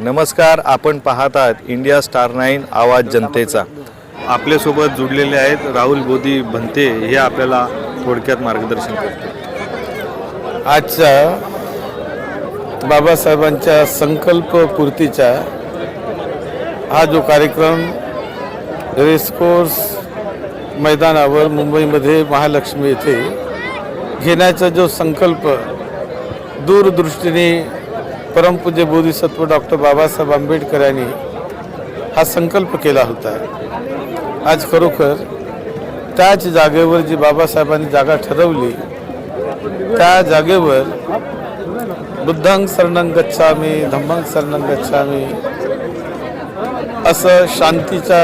नमस्कार आपण पाहत आहात इंडिया स्टार नाईन आवाज जनतेचा. आपल्यासोबत जुडलेले आहेत राहुल बोधी भंते हे आपल्याला थोडक्यात मार्गदर्शन करतील. आजच्या बाबासाहेबांच्या संकल्पपूर्तीचा हा जो कार्यक्रम रेसकोर्स मैदानावर मुंबईमध्ये महालक्ष्मी येथे घेण्याचा जो संकल्प दूरदृष्टीने परमपूज्य बोधिसत्व डॉक्टर बाबासाहेब आंबेडकर यांनी हा संकल्प केला होता. आज खरोखर त्याच जागेवर जी बाबासाहेबांनी जागा ठरवली त्या जागेवर बुद्धांग शरणं गच्छामी धम्मंग शरणं गच्छामी असं शांतीच्या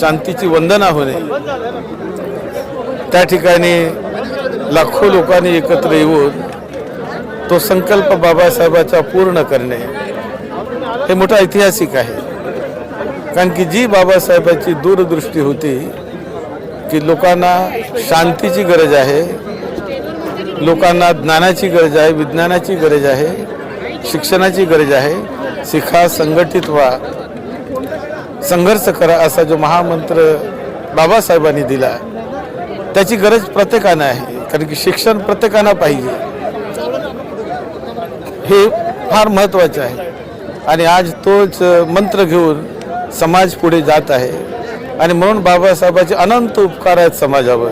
शांतीची वंदना होणे त्या ठिकाणी लाखो लोकांनी एकत्र येऊन तो संकल्प बाबासाहेबाचा पूर्ण करणे हे मोठं ऐतिहासिक आहे. कारण की जी बाबासाहेबाची दूरदृष्टी होती की लोकांना शांतीची गरज आहे लोकांना ज्ञानाची गरज आहे विज्ञानाची गरज आहे शिक्षणाची गरज आहे शिखा संघटित व्हा संघर्ष करा असा जो महामंत्र बाबासाहेबांनी दिला त्याची गरज प्रत्येकानं आहे. कारण की शिक्षण प्रत्येकानं पाहिजे. हे फार महत्त्वाचं आहे. आणि आज तोच मंत्र घेऊन समाज पुढे जात आहे. आणि म्हणून बाबासाहेबाचे अनंत उपकार आहेत समाजावर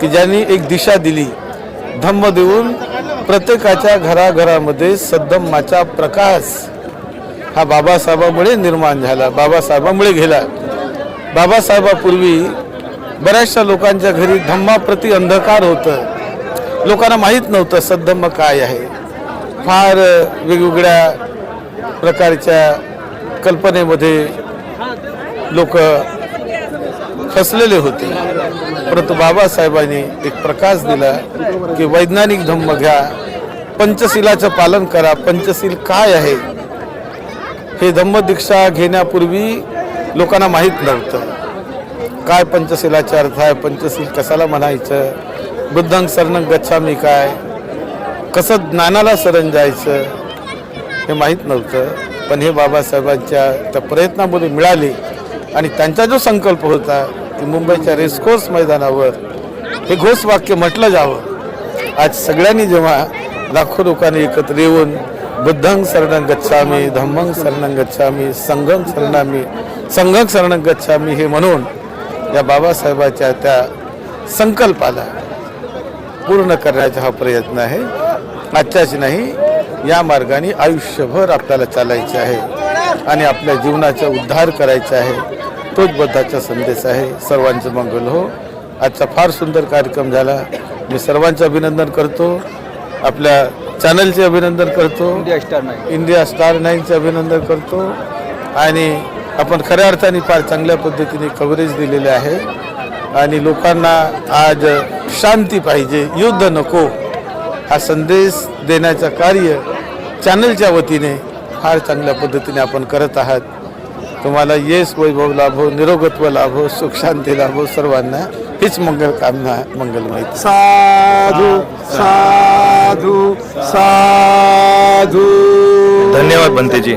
की ज्यांनी एक दिशा दिली धम्म देऊन प्रत्येकाच्या घराघरामध्ये सद्धम्माचा प्रकाश हा बाबासाहेबामुळे निर्माण झाला बाबासाहेबामुळे गेला. बाबासाहेबापूर्वी बऱ्याचशा लोकांच्या घरी धम्माप्रती अंधकार होतं. लोकांना माहीत नव्हतं सद्धम्म काय आहे. फार वेगवेगळ्या प्रकारच्या कल्पनेमध्ये लोक फसलेले होते. परंतु बाबासाहेबांनी एक प्रकाश दिला की वैज्ञानिक धम्म घ्या पंचशिलाचं पालन करा पंचशील काय आहे? हे धम्मदीक्षा घेण्यापूर्वी लोकांना माहीत नव्हतं. काय पंचशीलाचा अर्थ आहे? पंचशील कशाला म्हणायचं? बुद्धांग शरणं गच्छामी काय? कसं ज्ञानाला सरण जायचं हे माहीत नव्हतं पण हे बाबासाहेबांच्या त्या प्रयत्नामध्ये मिळाले. आणि त्यांचा जो संकल्प होता की मुंबईच्या रेसकोर्स मैदानावर हे घोषवाक्य म्हटलं जावं. आज सगळ्यांनी जेव्हा लाखो लोकांनी एकत्र येऊन बुद्धंग शरणं गच्छामी धम्मंग शरणं गच्छामी संघम शरणामी संघम शरणं गच्छामी हे म्हणून या बाबासाहेबाच्या त्या संकल्पाला पूर्ण करण्याचा हा प्रयत्न आहे. आजच्याच नाही या मार्गाने आयुष्यभर आपल्याला चालायचे आहे आणि आपल्या जीवनाचा उद्धार करायचा आहे. तोच बुद्धाचा संदेश आहे. सर्वांचं मंगल हो. आजचा फार सुंदर कार्यक्रम झाला. मी सर्वांचं अभिनंदन करतो. आपल्या चॅनलचे अभिनंदन करतो. इंडिया स्टार नाही इंडिया स्टार नाईनचे अभिनंदन करतो. आणि आपण खऱ्या अर्थाने फार चांगल्या पद्धतीने कव्हरेज दिलेले आहे. आणि लोकांना आज शांती पाहिजे. युद्ध नको. हा संदेश देण्याचं कार्य चॅनलच्या वतीने फार चांगल्या पद्धतीने आपण करत आहात. तुम्हाला येस वैभव लाभो निरोगत्व लाभो सुख शांती लाभो सर्वांना हीच मंगल कामना मंगलमय साधू साधू साधू. धन्यवाद भंतेजी